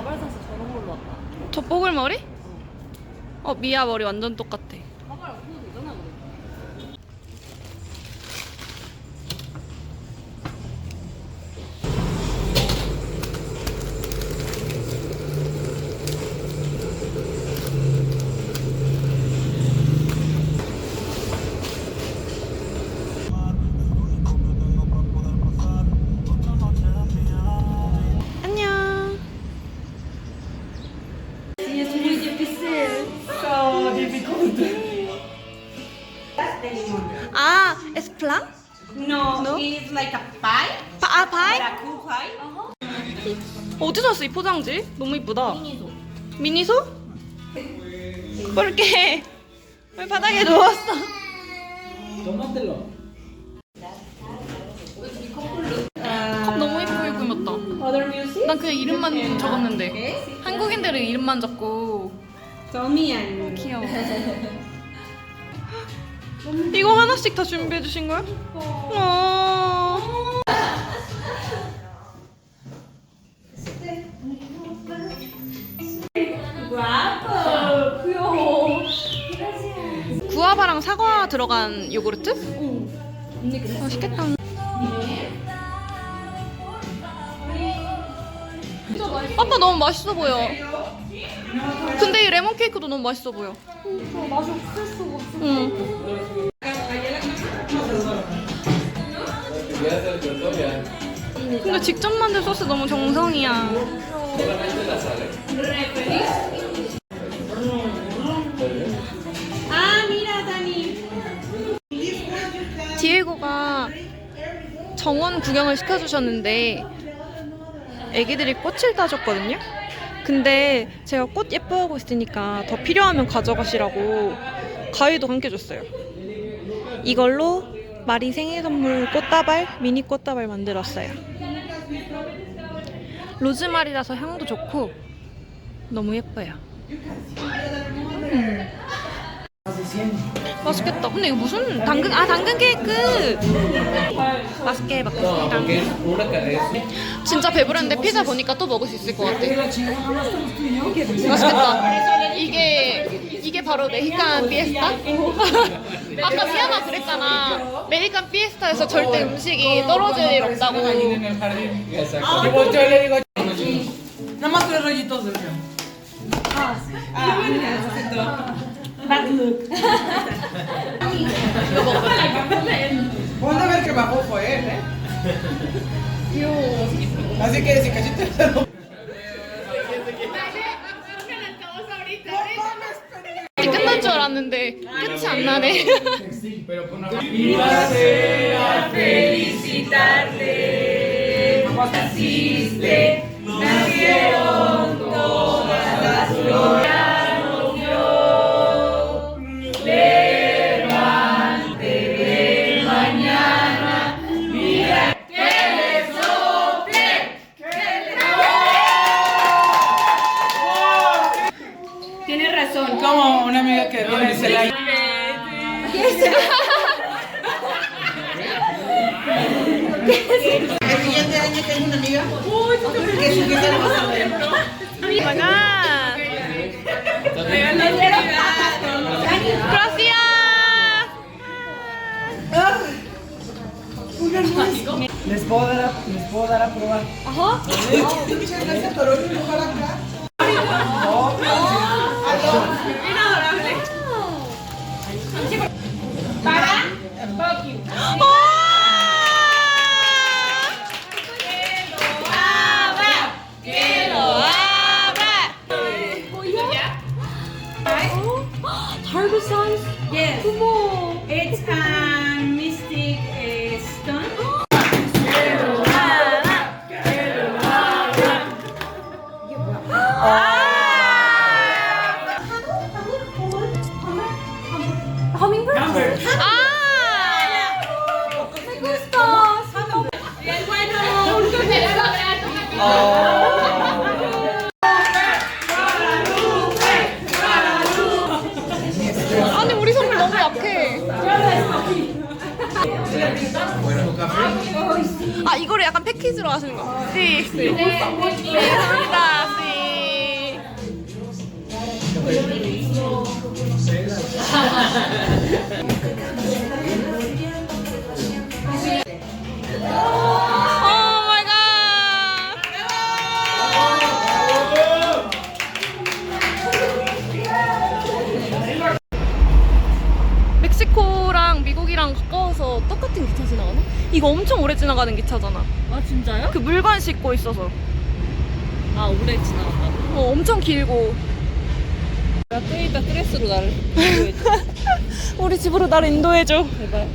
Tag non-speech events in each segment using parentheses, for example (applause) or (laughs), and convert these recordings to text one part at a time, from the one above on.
가발 사서 저런 걸로 왔다. 저 뽀글머리? 어 미아 머리 완전 똑같아. 아 에스플랑? No, No? it's like a pie, 파, 아 파이? but a cool pie. 어디서 샀어 이 포장지? 너무 이쁘다. 미니소. 미니소? 꼴게 왜 바닥에 누웠어? 컵 너무 이쁘게 꾸몄다. Other music? 난 그냥 이름만 적었는데 한국인들은 이름만 적고 and 귀여워. (laughs) 이거 하나씩 다 준비해 주신 거야? 어. 구아바랑 사과 들어간 요구르트? 맛있겠다. 아빠 너무 맛있어 보여. 근데 이 레몬 케이크도 너무 맛있어 보여. 응. 근데 직접 만든 소스 너무 정성이야. 디에고가 정원 구경을 시켜주셨는데 애기들이 꽃을 따줬거든요. 근데 제가 꽃 예뻐하고 있으니까 더 필요하면 가져가시라고 가위도 함께 줬어요. 이걸로 마리 생일 선물 꽃다발, 미니 꽃다발 만들었어요. 로즈마리라서 향도 좋고 너무 예뻐요. 음. 맛있겠다. 근데 이거 무슨 당근 아 당근 케이크. 맛있게 먹겠습니다. 진짜 배부른데 피자 보니까 또 먹을 수 있을 것 같아. 맛있겠다. 이게 이게 바로 메히칸 피에스타? (laughs) 아까 미아가 그랬잖아. 메히칸 피에스타에서 절대 음식이 떨어질 일 없다고. en el jardín. Exacto. Y volteo y miel. Ponte a ver que bajó fue él, ¿eh? Así que si cachito 이제 끝날 줄 알았는데 끝이 안 나네. Pero con una Tienes razón. como una amiga que viene se la El siguiente año tengo una amiga que su fiesta la va a saber. Maga. Gracias. Les puedo dar a, les puedo dar a probar. Ajá. Muchas gracias por hoy acá. 아니 우리 선물 너무 약해. 아 이거를 약간 패키지로 하시는 거. 씨. 네. 감사합니다. 씨. 이거 엄청 오래 지나가는 기차잖아. 아 진짜요? 그 물건 싣고 있어서. 아 오래 지나갔다고? 어, 엄청 길고. 야 끄이다 크레스로 나를 (laughs) 우리 집으로 나를 인도해줘. 제발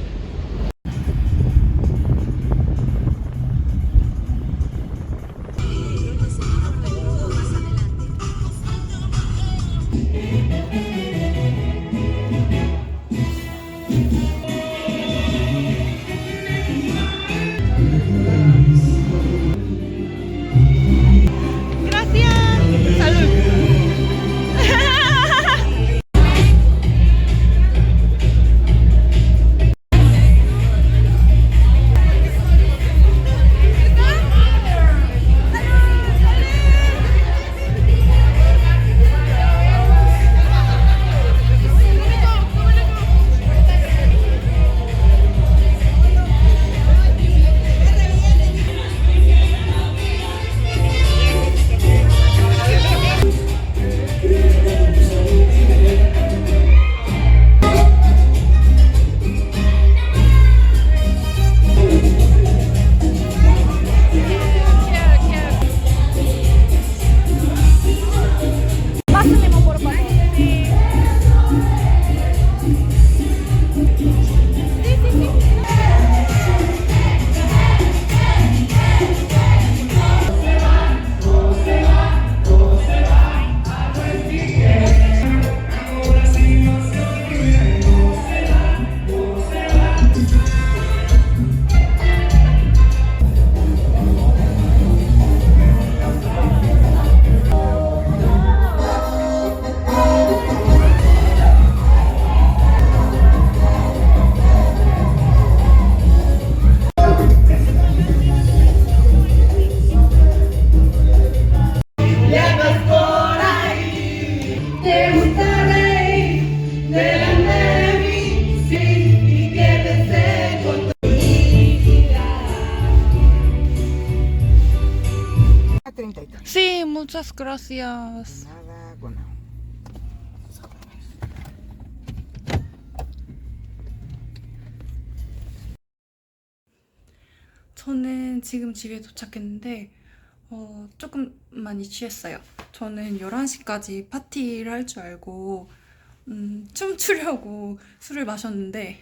muchas gracias. Nada agua. 저는 지금 집에 도착했는데 어, 조금 많이 취했어요. 저는 11시까지 파티를 할 줄 알고 음, 춤추려고 술을 마셨는데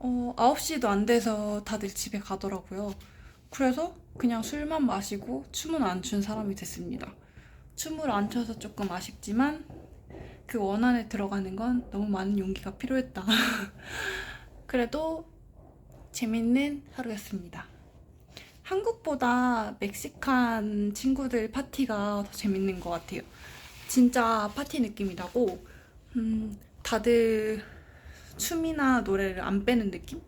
어, 9시도 안 돼서 다들 집에 가더라고요. 그래서 그냥 술만 마시고 춤은 안 춘 사람이 됐습니다. 춤을 안 춰서 조금 아쉽지만 그 원 안에 들어가는 건 너무 많은 용기가 필요했다. (laughs) 그래도 재밌는 하루였습니다. 한국보다 멕시칸 친구들 파티가 더 재밌는 것 같아요. 진짜 파티 느낌이 나고, 음, 다들 춤이나 노래를 안 빼는 느낌?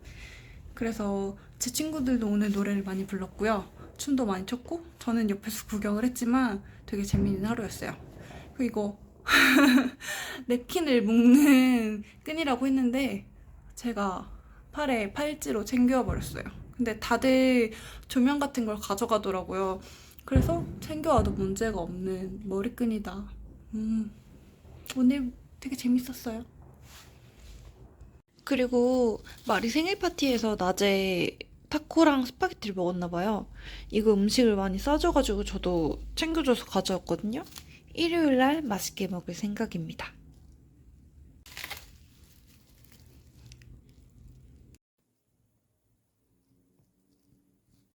그래서 제 친구들도 오늘 노래를 많이 불렀고요. 춤도 많이 췄고, 저는 옆에서 구경을 했지만 되게 재밌는 하루였어요. 그리고 (laughs) 냅킨을 묶는 끈이라고 했는데, 제가 팔에 팔찌로 챙겨버렸어요. 근데 다들 조명 같은 걸 가져가더라고요. 그래서 챙겨와도 문제가 없는 머리끈이다. 음, 오늘 되게 재밌었어요. 그리고 마리 생일 파티에서 낮에 타코랑 스파게티를 먹었나 봐요. 이거 음식을 많이 싸줘가지고 저도 챙겨줘서 가져왔거든요. 일요일 날 맛있게 먹을 생각입니다.